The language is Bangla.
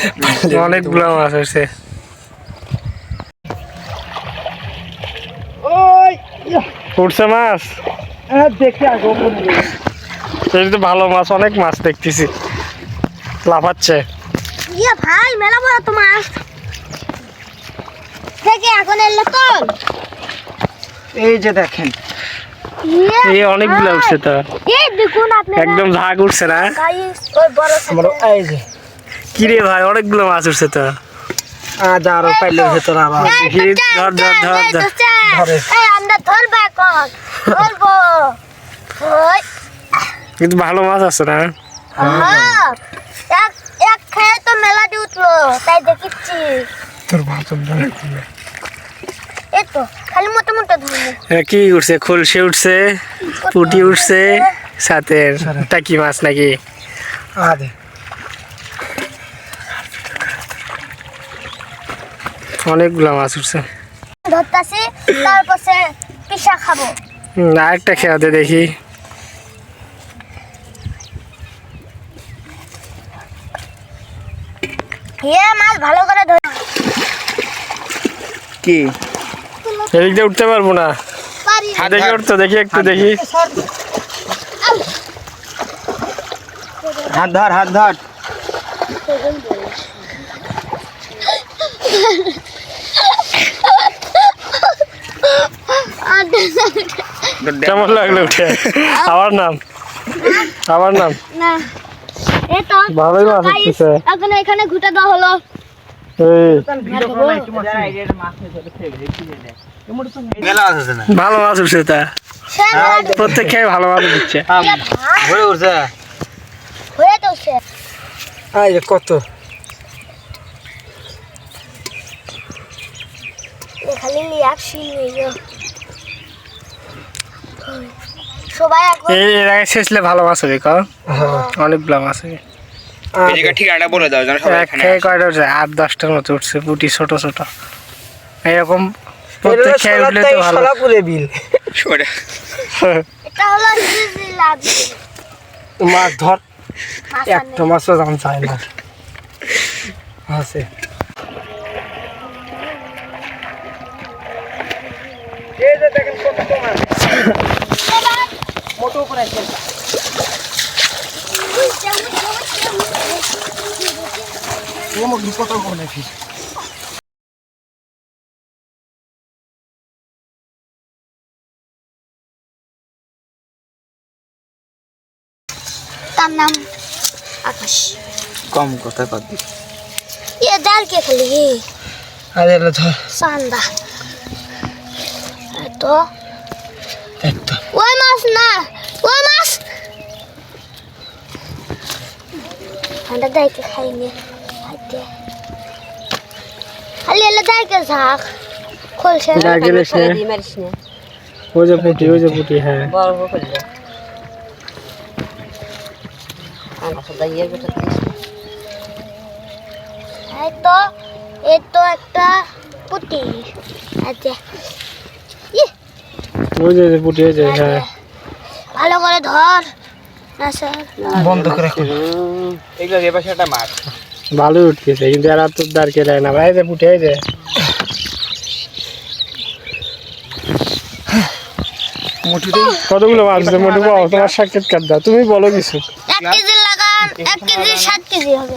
অনেকগুলো মাছ হয়েছে উঠছে মাছ? হ্যাঁ দেখে তো ভালো মাছ অনেক মাছ দেখতেছি। লাফাচ্ছে। ইয়ে ভাই মেলা বড় তো মাছ। থেকে এখন এলে তো। এই যে দেখেন। এই অনেকগুলো উঠছে তো। এই দেখুন আপনি একদম ঝাঁক উঠছে না? ওই বড় এই যে। কিরে ভাই অনেকগুলো মাছ উঠছে তো। আরও পাইলে ভেতর আবার। ধর, ধর, ধর, ধর। ধরে। আমরা ধরবো এখন ধরবো। কিন্তু ভালো মাছ আছে না? হ্যাঁ এক এক খেয়ে তো মেলাটি উঠল তাই দেখিচ্ছি। তোর ভাষণ এই তো খালি মোটা মোটা ধরবো। কি উঠছে? খুলসে উঠছে পুটি উঠছে সাথে টাকি মাছ নাকি? আদে অনেকগুলো মাছ উঠছে। ধরতাছি তারপরে পিসা খাব। আরেকটা খেয়াতে দেখি। ইয়ে মাছ ভালো করে ধর। কি? এদিক দিয়ে উঠতে পারব না। পারি দেখি উঠতো দেখি একটু দেখি। হাত ধর হাত ধর। কেমন লাগল উঠে আমার নাম। আমার নাম। না। ভালোই মাছ এখন এখানে ঘুটে দেওয়া হলো। ভালো মাছ উঠছে তা। সে প্রত্যেক খেয়ে ভালো মাছ দিচ্ছে ইয়ে ঘুরে উঠছে তো কত? খালি নিয়ে সবাই এখন এই এর আগে শেষলে ভালো মাছ হবে কর হ্যাঁ। অনেকগুলো মাছ হবে এদিকে ঠিকানাটা বলে দাও যেন সবাই এখানে খেয়ে কয়টা উঠছে? আট দশটার মতো উঠছে পুটি ছোট ছোট। এরকম প্রত্যেক খেয়ে উঠলে তো ভালো। বিল। মাছ ধর একটা মাছও দাম চায় না। আছে। এই যে দেখেন কত মাছ মোটো উপরে আছে ও মুখ কত কোনে ফিস তার নাম আকাশ কম কথা কত ये डाल के खाली আরে এলো ধর सांदा तो একটা ওই মাছ না ওই মাছ আমরা দাইকে খাইনি খাইতে খালি এলে দাইকে ঝাঁক খোলসে যা গেলে সে ওই যে পুটি ওই যে পুটি হ্যাঁ। এই তো এই তো একটা পুটি। আচ্ছা ওই যে পুটি ওই যে হ্যাঁ। ভালো করে ধর। না স্যার। বন্ধ করে রাখো। এগুলো পাশে মাছ ভালোই উঠতেছে কিন্তু আর তো দাঁড়কে দেয় না। ভাই যে উঠে যায় যে। কতগুলো মাছ মোটু পাও তোমার সাক্ষাৎকার দাও। তুমি বলো কিছু। এক কেজি লাগান এক কেজি সাত কেজি হবে।